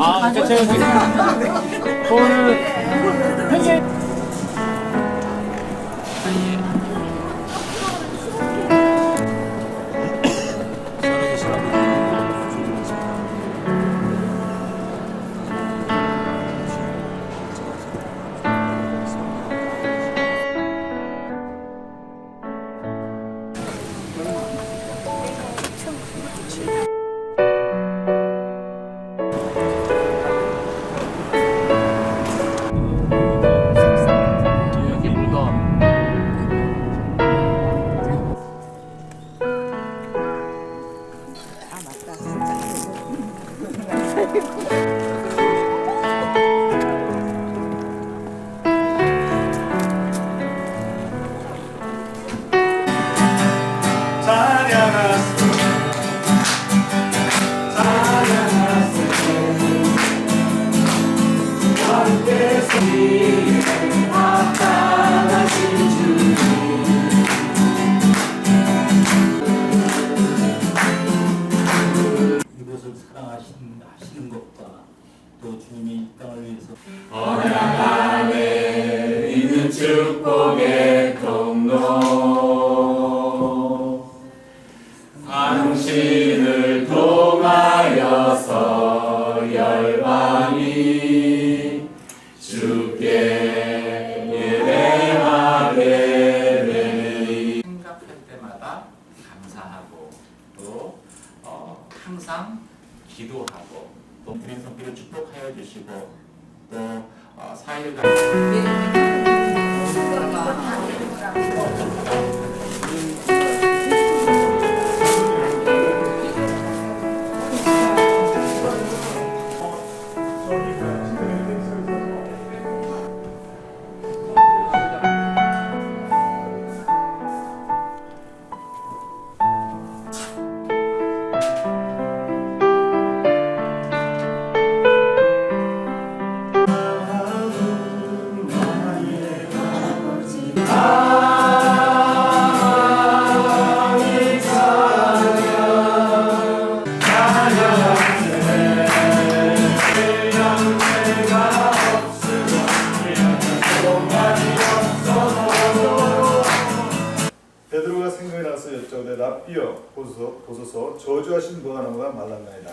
아, 가져. 제가 지금 오늘 위해서 있는 축복의 통로 당신을 통하여서 열방이 주께 예배하게 되니 생각할 때마다 감사하고 또 어, 항상 기도하고 또 주님 성기를 축복하여 주시고 또 어, 4일간 랍비여 보소서 보소서 저주하신 무하나무가 말랐나이다.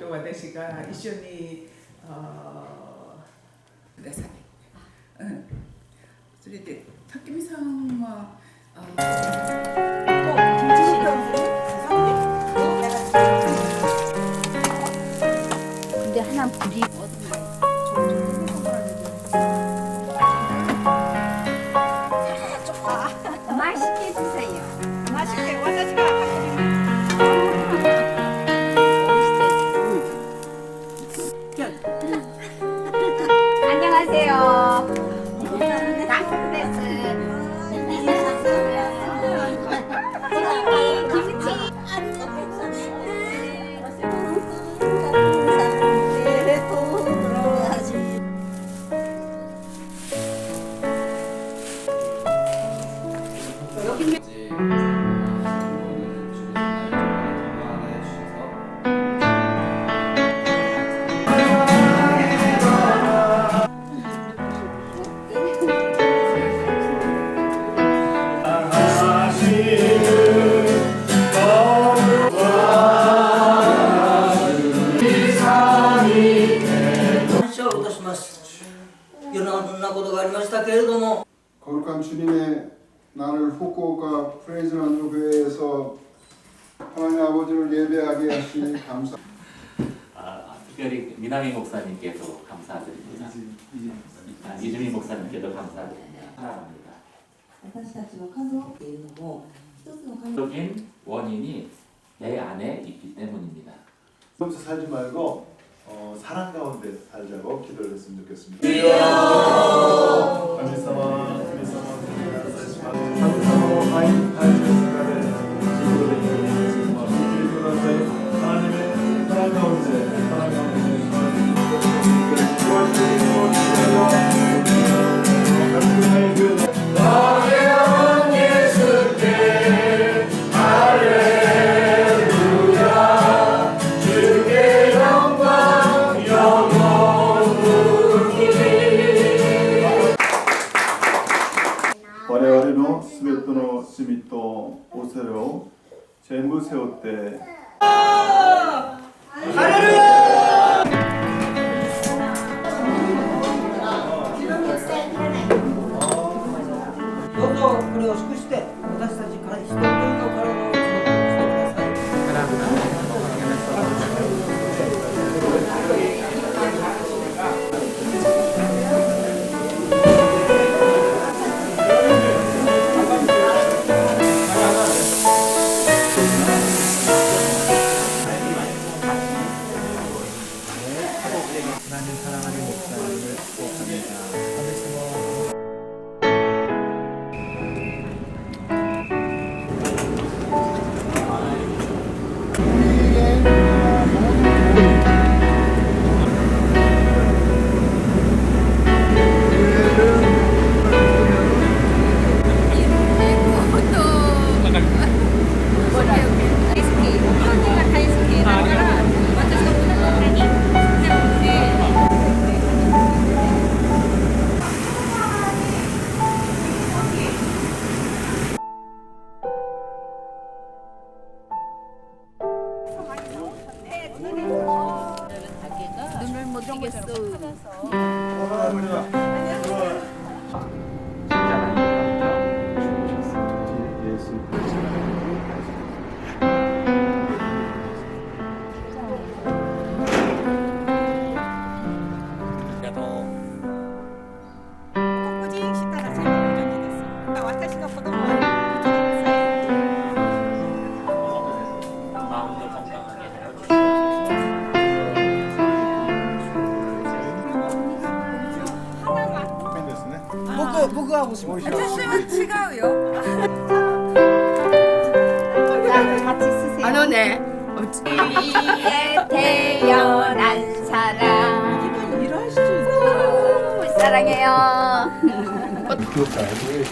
と私が一緒にください。うん。それで武見さんはあ 목사님께도 감사드립니다. 아, 이주미 목사님께도 감사드립니다. 사랑합니다. 私たちは家族っていうのも一つの家族 적인 원인이 내 안에 있기 때문입니다. 하면서 살지 말고 어, 사랑 가운데 살자고 기도를 했으면 좋겠습니다. 감사합니다. 때. 아! 할렐루야! 포그하고 싶어. 잠시만 지가요. 같이 쓰세요. 안 오네. 우리에 태어난 사람. 우, 사랑해요. 귀엽다.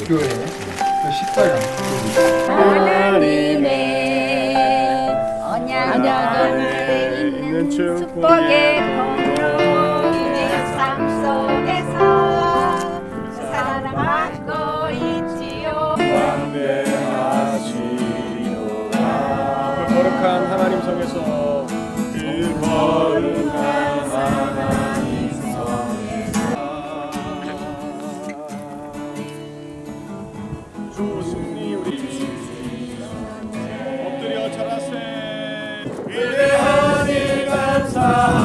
교회 식사장. 하나님의 언약에 있는 축복의 공로. 내삶 속에 위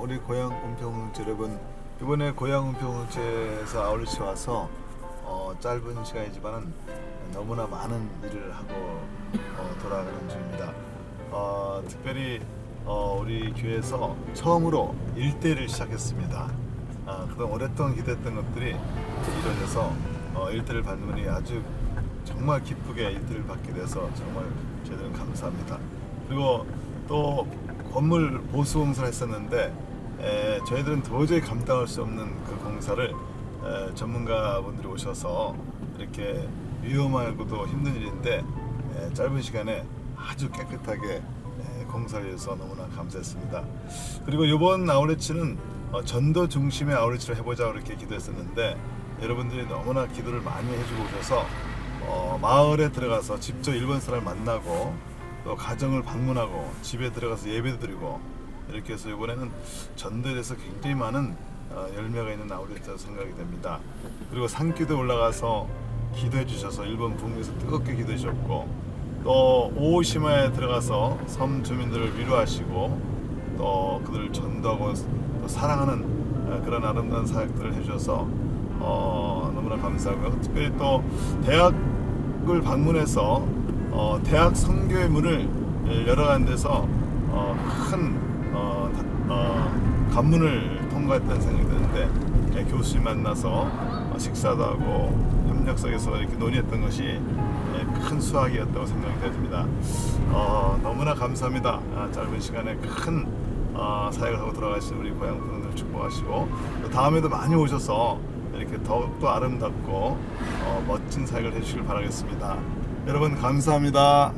우리 고향 은평공동체 여러분. 이번에 고향 은평공동체에서 아울렛에 와서 어, 짧은 시간이지만은 너무나 많은 일을 하고 어, 돌아가는 중입니다. 어, 특별히 어, 우리 교회에서 처음으로 일대를 시작했습니다. 아, 그동안 오랫동안 기대했던 것들이 이루어져서 어, 일대를 받는 분이 아주 정말 기쁘게 일대를 받게 돼서 정말 저희들은 감사합니다. 그리고 또 건물 보수 공사를 했었는데 에, 저희들은 도저히 감당할 수 없는 그 공사를 에, 전문가분들이 오셔서 이렇게 위험하고도 힘든 일인데 에, 짧은 시간에 아주 깨끗하게 에, 공사를 해서 너무나 감사했습니다. 그리고 이번 아울렛은 어, 전도 중심의 아울렛을 해보자 그렇게 기도했었는데 여러분들이 너무나 기도를 많이 해주고 오셔서 어, 마을에 들어가서 직접 일본 사람을 만나고 또 가정을 방문하고 집에 들어가서 예배도 드리고 이렇게 해서 이번에는 전도에 대해서 굉장히 많은 어, 열매가 있는 아울렛이라고 생각이 됩니다. 그리고 산기도 올라가서 기도해 주셔서 일본 북미에서 뜨겁게 기도해 주셨고 또 오오시마에 들어가서 섬 주민들을 위로하시고 또 그들을 전도하고 또 사랑하는 어, 그런 아름다운 사역들을 해주셔서 어, 너무나 감사하고요. 특별히 또 대학을 방문해서 어, 대학 선교의 문을 열어가는 데서 어, 큰 어, 관문을 통과했다는 생각이 드는데 예, 교수님 만나서 어, 식사도 하고 협력석에서 이렇게 논의했던 것이 예, 큰 수학이었다고 생각이 됩니다. 어, 너무나 감사합니다. 아, 짧은 시간에 큰 어, 사역을 하고 돌아가신 우리 고향 분들 축복하시고 또 다음에도 많이 오셔서 이렇게 더욱더 아름답고 어, 멋진 사역을 해주시길 바라겠습니다. 여러분 감사합니다.